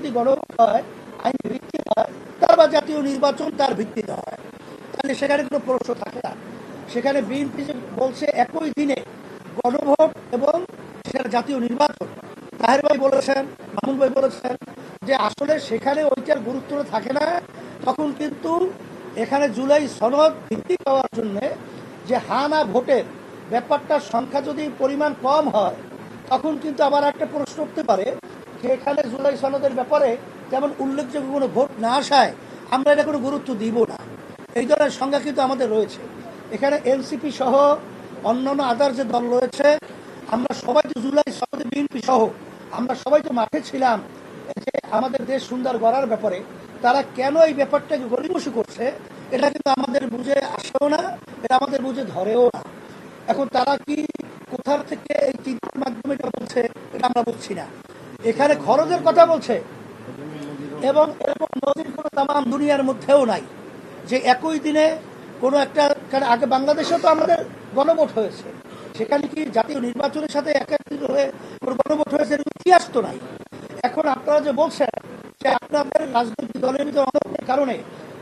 যদি গণভোট হয়, আইন ভিত্তি হয়, তার বা জাতীয় নির্বাচন তার ভিত্তিতে হয়। তাহলে সেখানে কোনো প্রশ্ন থাকে না। সেখানে বিএনপি বলছে একই দিনে গণভোট এবং সেখানে জাতীয় নির্বাচন। তাহের ভাই বলেছেন, মামুন ভাই বলেছেন যে আসলে সেখানে ওইটার গুরুত্ব থাকে না। তখন কিন্তু এখানে জুলাই সনদ ভিত্তি পাওয়ার জন্য যে হানা ভোটের ব্যাপারটার সংখ্যা যদি পরিমাণ কম হয়, তখন কিন্তু আবার একটা প্রশ্ন উঠতে পারে যে এখানে জুলাই সনদের ব্যাপারে যেমন উল্লেখযোগ্য কোনো ভোট না আসায় আমরা এটা কোনো গুরুত্ব দিব না। এই ধরনের সংজ্ঞা কিন্তু আমাদের রয়েছে। এখানে এনসিপি সহ অন্যান্য আদার যে দল রয়েছে, আমরা সবাই তো জুলাই সনদে বিএনপি সহ, আমরা সবাই তো মাঠে ছিলাম যে আমাদের দেশ সুন্দর গড়ার ব্যাপারে, তারা কেন এই ব্যাপারটাকে গরিমসি করছে, এটা কিন্তু আমাদের বুঝে আসেও না, এটা আমাদের বুঝে ধরেও না। এখন তারা কি কোথার থেকে এই চিন্তার মাধ্যমে এটা বলছে, এটা আমরা বুঝছি না। এখানে খরচের কথা বলছে। এবং এরকম নদীর কোনো তামাম দুনিয়ার মধ্যেও নাই। যে একই দিনে কোনো একটা আগে বাংলাদেশেও তো আমাদের গণভোট হয়েছে। সেখানে কি জাতীয় নির্বাচনের সাথে একাত্রিত হয়ে কোনো গণভোট হয়েছে এরকম ইতিহাস তো নাই। এখন আপনারা যে বলছেন যে আপনাদের রাজনৈতিক দলের ভিতরে অনৈক্যের কারণে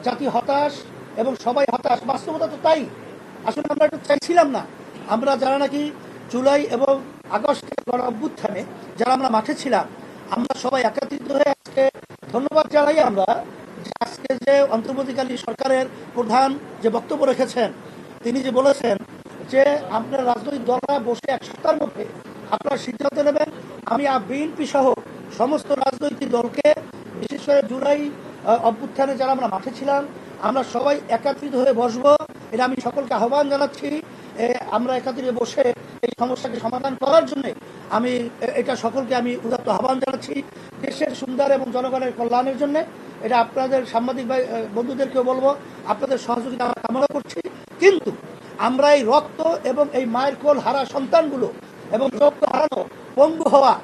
জাতি হতাশ এবং সবাই হতাশ, বাস্তবতা তো তাই। আসলে আমরা একটু চাইছিলাম না। আমরা যারা নাকি জুলাই এবং আগস্টের গণ অভ্যুত্থানে যারা আমরা মাঠে ছিলাম, আমরা সবাই একত্রিত হয়ে আজকে ধন্যবাদ জানাই আমরা যে আজকে যে অন্তর্বর্তীকালীন সরকারের প্রধান যে বক্তব্য রেখেছেন, তিনি যে বলেছেন যে আপনার রাজনৈতিক দলরা বসে এক সপ্তাহের মধ্যে আপনারা সিদ্ধান্ত নেবেন। আমি বিএনপি সহ সমস্ত রাজনৈতিক দলকে, বিশেষ করে জুলাই অভ্যুত্থানে যারা আমরা মাঠে ছিলাম, আমরা সবাই একত্রিত হয়ে বসবো। এটা আমি সকলকে আহ্বান জানাচ্ছি। আমরা একত্রিত বসে এই সমস্যাকে সমাধান করার জন্য আমি, এটা সকলকে আমি উদাত্ত আহ্বান জানাচ্ছি দেশের সুন্দর এবং জনগণের কল্যাণের জন্য। এটা আপনাদের সাংবাদিক বন্ধুদেরকেও বলব, আপনাদের সহযোগিতা আমরা কামনা করছি। কিন্তু আমরা এই রক্ত এবং এই মায়ের কোল হারা সন্তানগুলো এবং রক্ত হারানো পঙ্গু হওয়া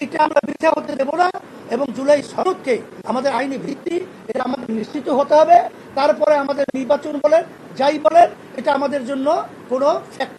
এইটা আমরা মিথ্যা হতে দেবো না এবং জুলাই সনদকে আমাদের আইনি ভিত্তি, এটা আমাদের নিশ্চিত হতে হবে। তারপরে আমাদের নির্বাচন বলেন, যাই বলেন, এটা আমাদের জন্য কোনো ফ্যাক্ট